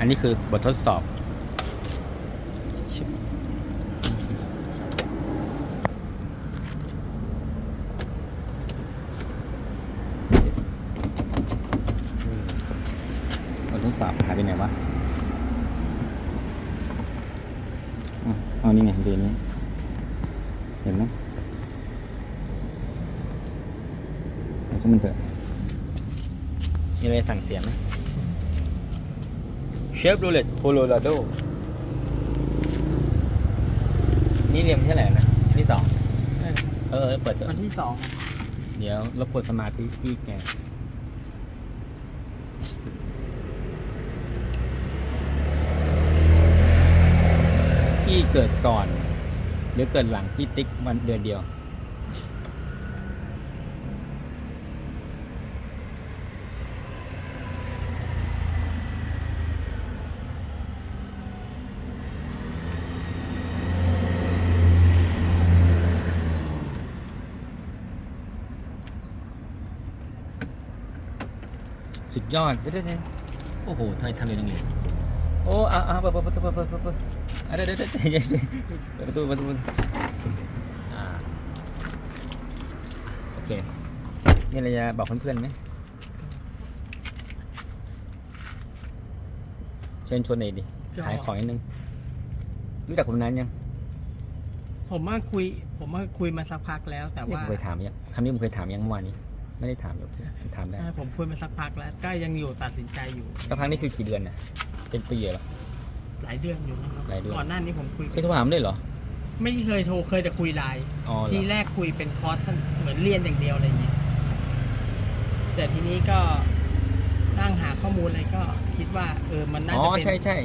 อันนี้คือบททดสอบ บททดสอบหายไปไหนวะอ๋ออ๋อนี่ไงเดี๋ยวนี้ เห็นไหมเอาช่างมันเถอะมีอะไรสั่งเสียไหม เชฟโรเลตโคโลราโดนี่เรียมที่ไหนนะที่สองเออเออเปิดเถวันอะที่สองเดี๋ยวรบกวนสมาธิพี่แกพี่เกิดก่อน หรือเกิดหลังพี่ติ๊กวันเดือนเดียว สุดยอดเด้เด้โอ้โหทำไมทำเลยตรงนี้โอ้อ่าอ่าเปิดเปิดเปิดเปิดเปิดเปิดเปิดอะเด้เด้เด้เด้เด้เปิดประตูเปิดประตูอ่าโอเคมีอะไรจะบอกเพื่อนๆไหมเชิญชวนหน่อยดิขายของนิดนึงรู้จักผมนานยัง ผมมาคุย ผมมาคุยมาสักพักแล้วแต่นี่ว่าผมเคยถามยังคำนี้ผมเคยถามยังเมื่อวานนี้ ไม่ได้ถามหรอกถามได้ใช่ผมคุยมาสักพักแล้วก็ยังอยู่ตัดสินใจอยู่ สักพักนี่คือกี่เดือนน่ะ เป็นปีเหรอ หลายเดือนอยู่นะครับหลายเดือน ก่อนหน้านี้ผมคุยเคยโทรถามด้วยเหรอ ไม่เคยโทรเคยจะคุยไลน์อ๋อเหรทีอแรกคุยเป็นคอร์สท่านเหมือนเรียนอย่างเดียวอะไรเงี้ยแต่ทีนี้ก็นั่งหาข้อมูลอะไรก็คิดว่า เออมันน่าอ๋อจะเป็นใช่ใช่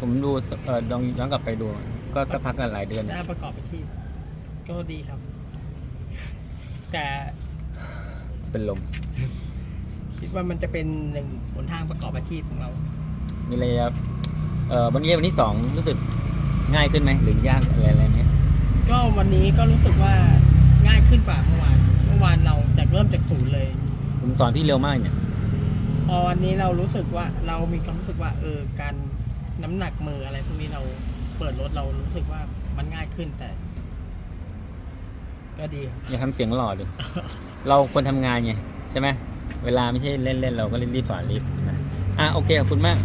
ผมดูเออลองย้อนกลับไปดู ก็สักพักกันหลายเดือนได้ประกอบอาชีพก็ดีครับ แต่ เป็นลม คิดว่ามันจะเป็นหนึ่งหนทางประกอบอาชีพของเรา มีอะไรจะเออวันนี้วันที่สองรู้สึกง่ายขึ้นไหมหรือยากอะไรอะไรไหมก็วันนี้ก็รู้สึกว่าง่ายขึ้นกว่าเมื่อวาน เมื่อวานเราจากเริ่มจากศูนย์เลย ผมสอนพี่เร็วมากเนี่ย พอวันนี้เรารู้สึกว่าเรามีความรู้สึกว่าเออการน้ำหนักมืออะไรพวกนี้เราเปิดรถเรารู้สึกว่ามันง่ายขึ้นแต่ ก็ดีครับอย่าทำเสียงหล่อดิ เราคนทำงานไงใช่ไหม เวลาไม่ใช่เล่นๆ เราก็รีบๆสอนรีบนะ อะโอเคขอบคุณมาก